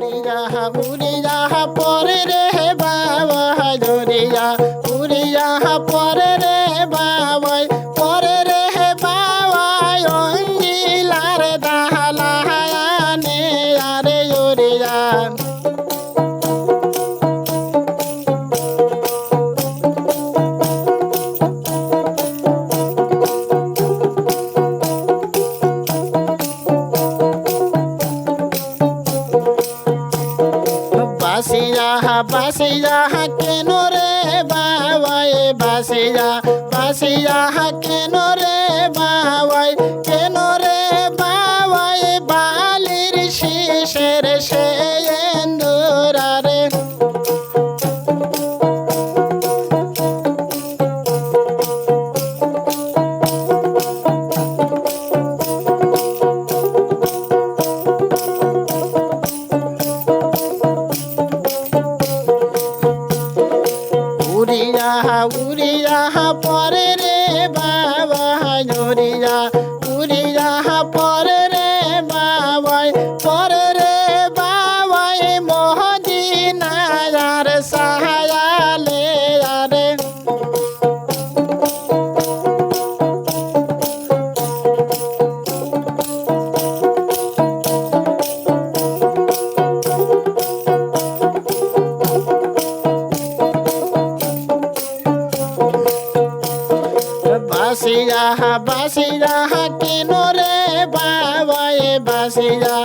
উড়িয়া পুরিয়া পরে রে বাবা জড়িয়া উড়িয়া বাসিয়া কেন রে এ বাসিয়া বাসিয়া কেন রে বাসিয়া কেন রে বাবাই বাসিয়া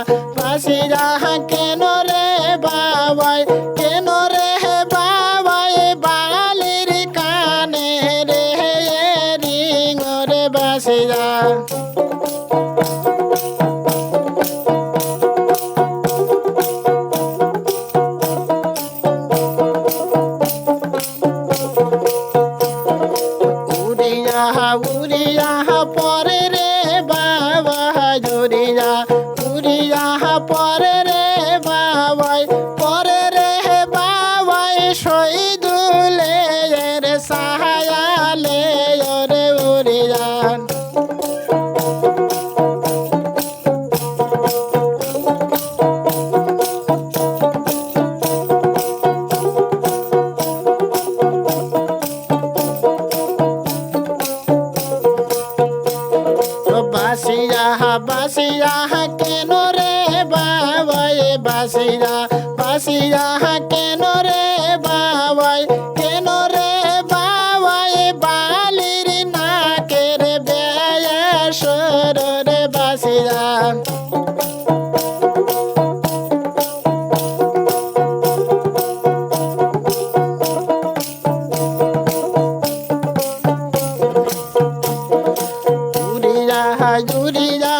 বাসিয়া বাসিয়া কেন রে বাবাই? বাসিয়া বাসিয়া কেন রে বাবাই? কেন রে বাবাই? বালির নাকের বেয়াসর রে জুরিয়া জুরিয়া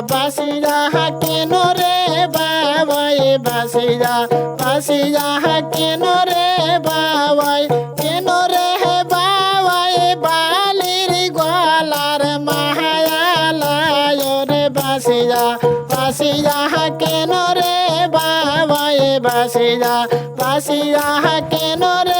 বাসিয়া কেন রে বাবাই বাসিয়া বাসিয়া কেন রে বাবাই কেন রে বাবাই, বালির গলার মাহায়ালায় রে বাসিয়া বাসিয়া কেন রে বাবাই বাসিয়া বাসিয়া কেন রে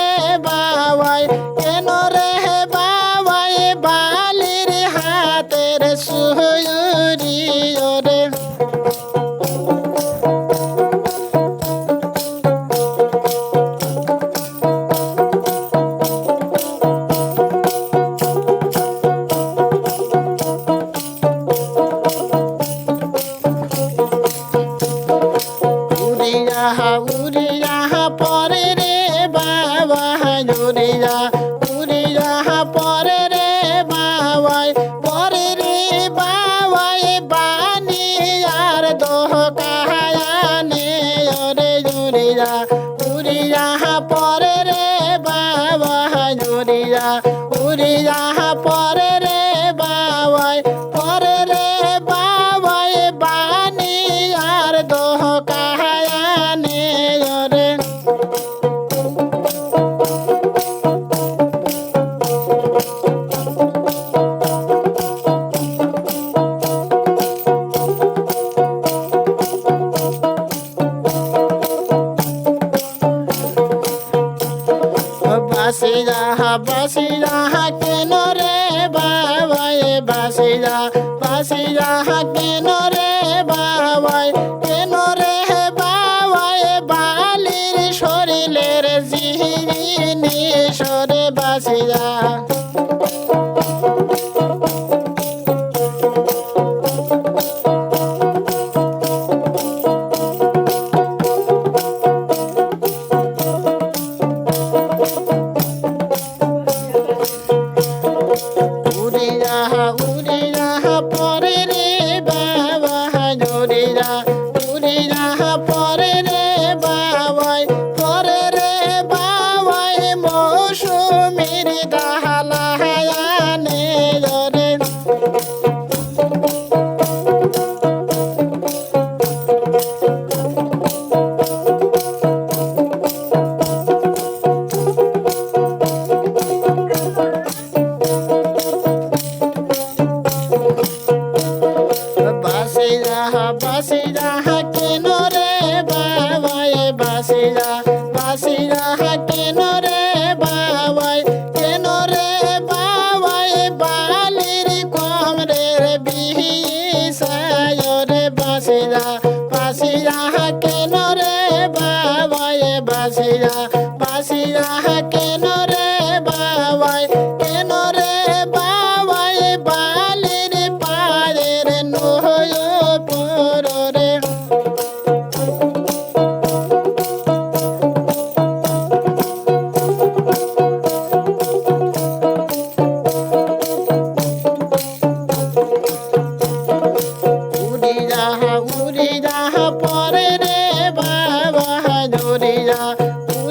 উড়িয়া উড়িয়া পরে বাসিয়া কেন রে বাবাই বাসিরা বাসিয়া কেন রে বাবাই কেন রে বাবাই, বালির শরীরের জিহিনী সরে Basia pasina ha ke na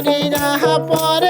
Sudina Hapwa